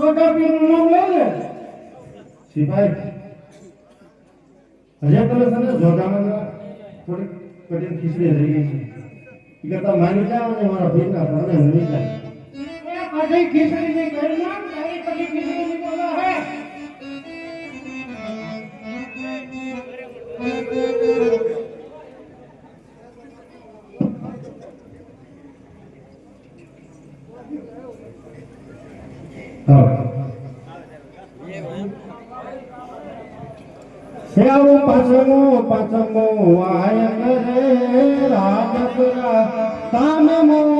Soda પીવાનું નામ લે ને? સિપાઈ, હજે તમે છે જોડામાં થોડી કઠિન ખીચડી રહી ગઈ છે. એ કરતા માની જાઓ ને મારા ભાઈના પરણે મળી જાય કઢી ખીચડી ની ઘરમાં તારી કઢી ખીચડી હા શ્યામ પાછમો પાછમો આય કરે રાજપુરા તામે મોકલો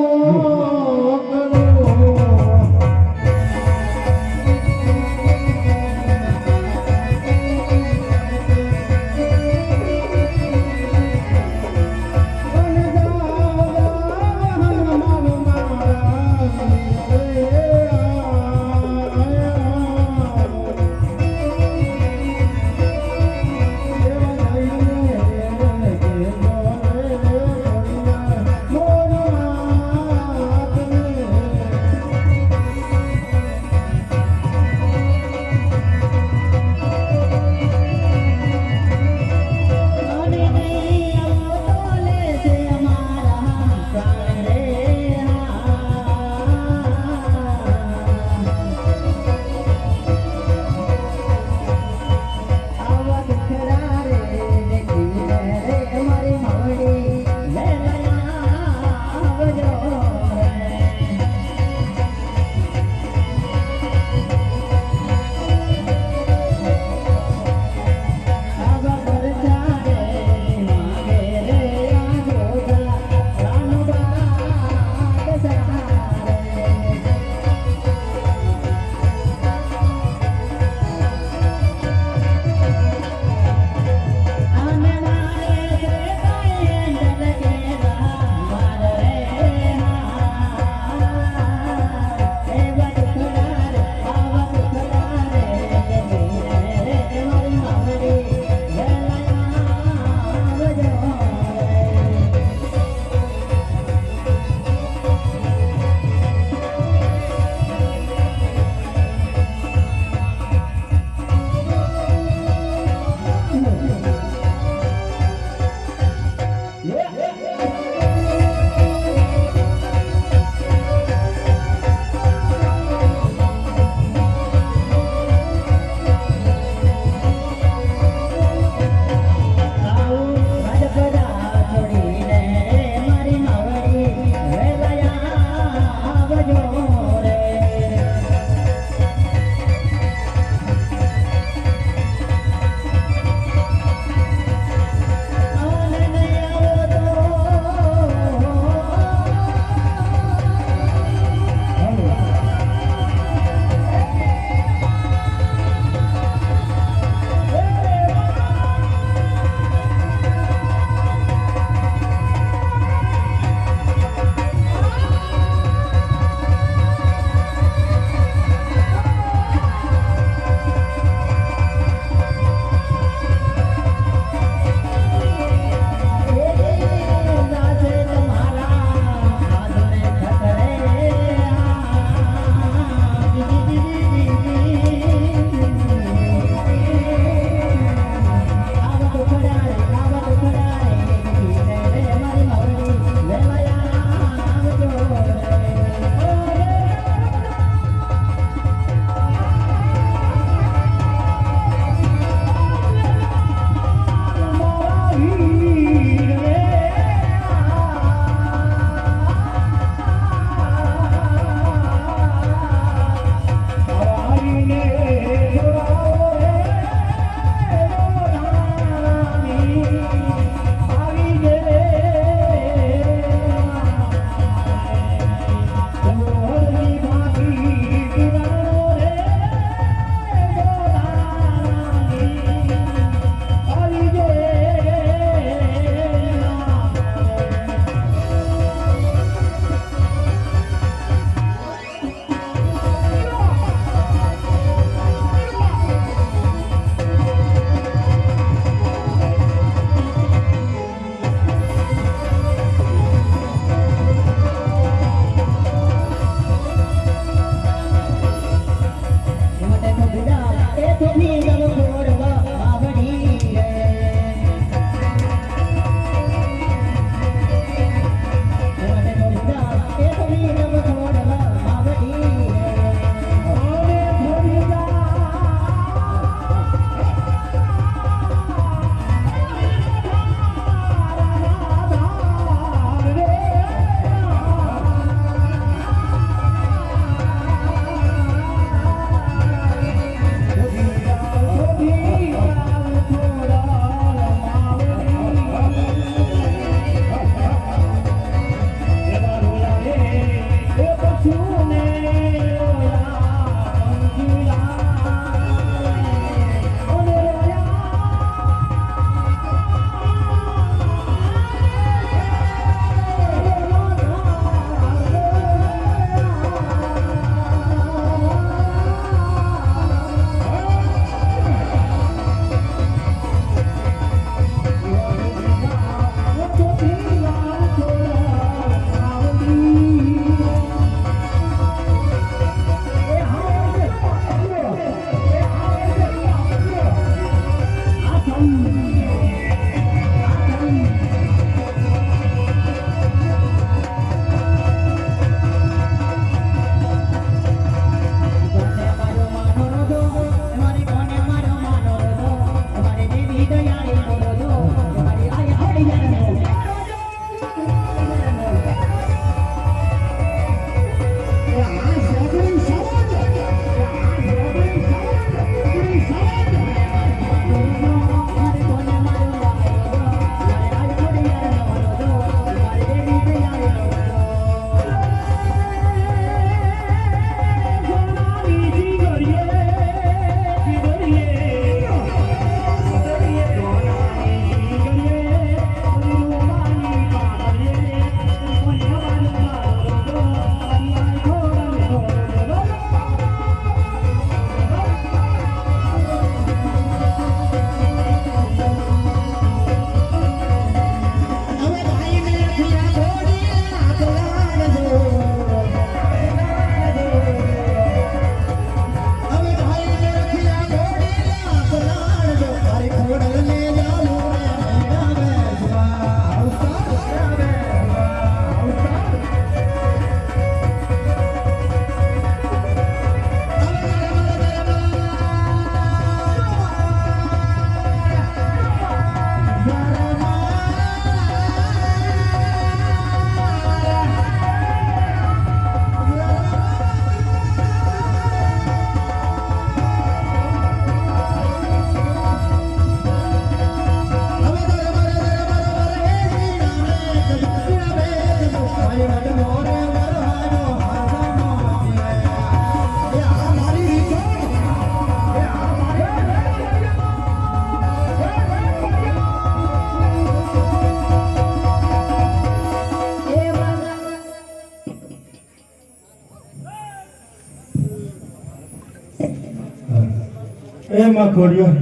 એ માં ખોડિયો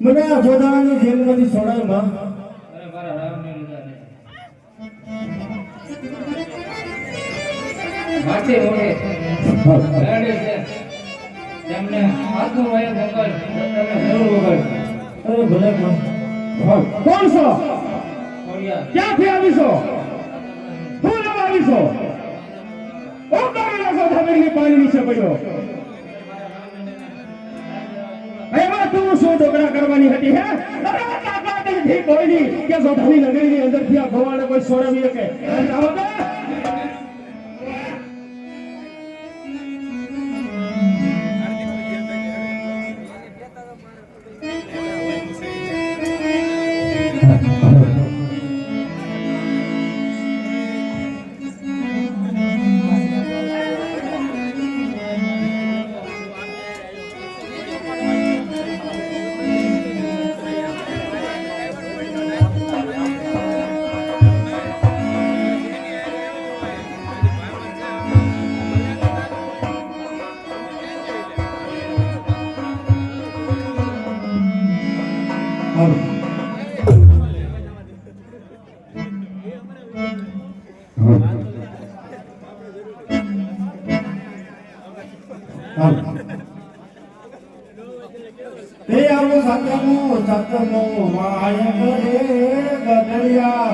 મને આ જોડાવાની જેલમાંથી છોડાયમાં. અરે મારા રાવણને છે. માટી મોટી ગાડી છે. તેમને આખું વયે મોકલ તમે જરૂર વગર અરે ભલે માં. કોણ છો? ક્યાંથી આવીશો? હું લેવા આવીશો? ઓ કરેલા છો ધમેલી પાણી નીચે પડ્યો શું ઢોકળા કરવાની હતી, હે? અરે કોઈની કે સોઢાની નગરીની અંદરથી આ ભવાને કોઈ સોરવી શકે સાતમો માય રે ગદરિયા